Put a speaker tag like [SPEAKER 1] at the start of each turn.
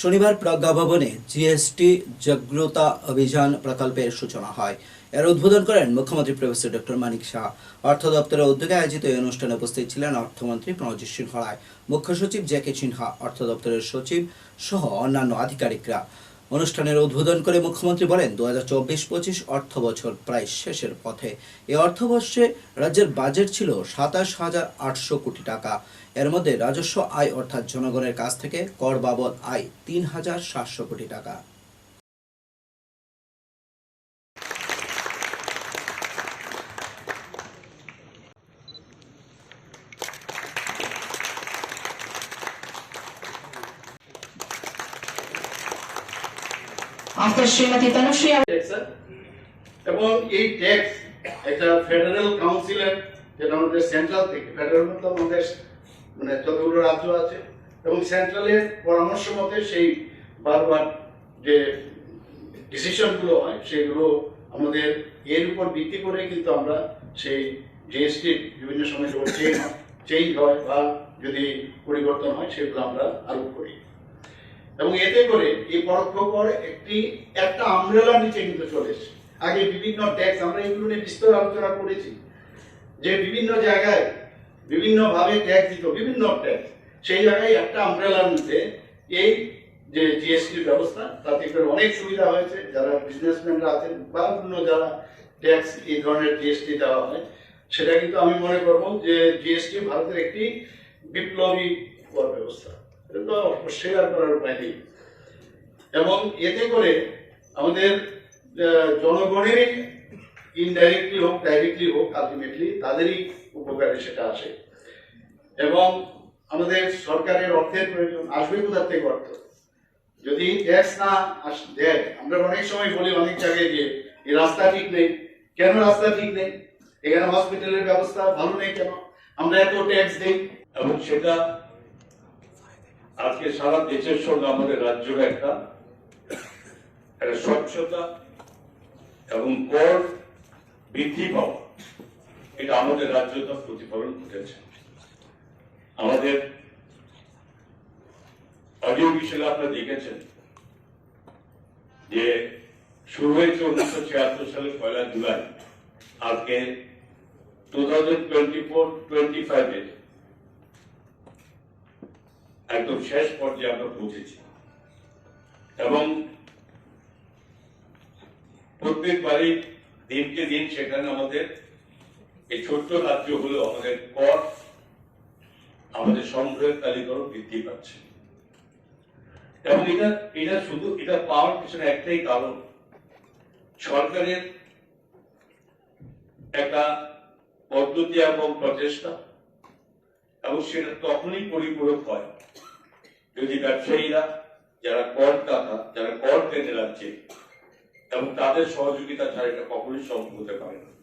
[SPEAKER 1] শনিবার প্রজ্ঞা ভবনে জিএসটি জাগ্রতা অভিযান প্রকল্পের সূচনা হয়। এর উদ্বোধন করেন মুখ্যমন্ত্রী প্রফেসর ডক্টর মানিক শাহ। অর্থ দপ্তরের উদ্যোগে আয়োজিত এই অনুষ্ঠানে উপস্থিত ছিলেন অর্থমন্ত্রী প্রণজিৎ সিংহ রায় মুখ্য সচিব জেকে সিনহা, অর্থ দপ্তরের সচিব সহ অন্যান্য আধিকারিকরা। অনুষ্ঠানের উদ্বোধন করে মুখ্যমন্ত্রী বলেন দু হাজার চব্বিশ পঁচিশ অর্থ বছর প্রায় শেষের পথে। এই অর্থবর্ষে রাজ্যের বাজেট ছিল সাতাশ হাজার আটশো কোটি টাকা। এর মধ্যে রাজস্ব আয় অর্থাৎ জনগণের কাছ থেকে কর বাবদ আয় তিন হাজার সাতশো কোটি টাকা।
[SPEAKER 2] After Srimati Tanushree
[SPEAKER 3] এবং এই ট্যাক্স একটা ফেডারেল কাউন্সিলের যেটা আমাদের সেন্ট্রাল থেকে ফেডারেল মতো আমাদের মানে যতগুলো রাজ্য আছে, এবং সেন্ট্রালের পরামর্শ মতে সেই বারবার যে ডিসিশনগুলো হয়, সেগুলো আমাদের এর উপর ভিত্তি করে কিন্তু আমরা সেই জিএসটি বিভিন্ন সময় চেঞ্জ চেঞ্জ হয় বা যদি পরিবর্তন হয়, সেগুলো আমরা আরোপ করি। এবং এতে করে এই পরোক্ষ কর একটি, একটা আমব্রেলার নিচে কিন্তু চলে এসেছে। আগে বিভিন্ন ট্যাক্স আমরা এগুলো নিয়ে বিস্তর আলোচনা করেছি। যে বিভিন্ন জায়গায় বিভিন্ন ভাবে ট্যাক্স দিত, বিভিন্ন ট্যাক্স সেই জায়গায় একটা আমব্রেলার নিচে এই যে জিএসটি ব্যবস্থা, তাতে করে অনেক সুবিধা হয়েছে। যারা বিজনেসম্যানরা আছেন বা অন্য যারা ট্যাক্স এই ধরনের জিএসটি দেওয়া হয়, সেটা কিন্তু আমি মনে করব যে জিএসটি ভারতের একটি বিপ্লবী কর ব্যবস্থা। এটা তো করার উপায় নেই। এবং এতে করে আমাদের জনগণেরই ইনডাইরেক্টলি হোক ডাইরেক্টলি হোক আলটিমেটলি তাদেরই উপকারে সেটা আসে। এবং আমাদের সরকারের অর্থের প্রয়োজন আসবে কোথা থেকে অর্থ। যদি ট্যাক্স না আস- দেয়, আমরা অনেক সময় বলি অনেক জায়গায় যে এই রাস্তা ঠিক নেই। কেন রাস্তা ঠিক নেই? এখানে হসপিটালের ব্যবস্থা ভালো নেই কেন? আমরা এত ট্যাক্স দিই।
[SPEAKER 4] এবং সেটা আজকে সারা দেশের সঙ্গে আমাদের রাজ্যের একটা স্বচ্ছতা এবং কর বৃদ্ধি পাওয়া, এটা আমাদের রাজ্যটা প্রতিফলন ঘটেছে। আমাদের অডিও বিষয়ে আপনারা দেখেছেন যে শুরু হয়েছে উনিশশো ছিয়াত্তর সালে পয়লা জুলাই। আজকে two thousand twenty four twenty ফাইভের একদম শেষ পর্যায়ে আমরা পৌঁছেছি। এবং প্রত্যেকবারই দিনকে দিন সেখানে আমাদের এই ছোট্ট রাজ্য হলেও আমাদের কর, আমাদের সংগ্রহের তালিকাও বৃদ্ধি পাচ্ছে। এবং এটা এটা শুধু, এটা পাওয়ার পিছনে একটাই কারণ, সরকারের একটা পদ্ধতি এবং প্রচেষ্টা এবং সেটা তখনই পরিপূরক হয় যদি ব্যবসায়ীরা, যারা কর টাকা যারা কর পেতে রাখছে এবং তাদের সহযোগিতা ছাড়া এটা কখনোই সম্ভব হতে পারে না।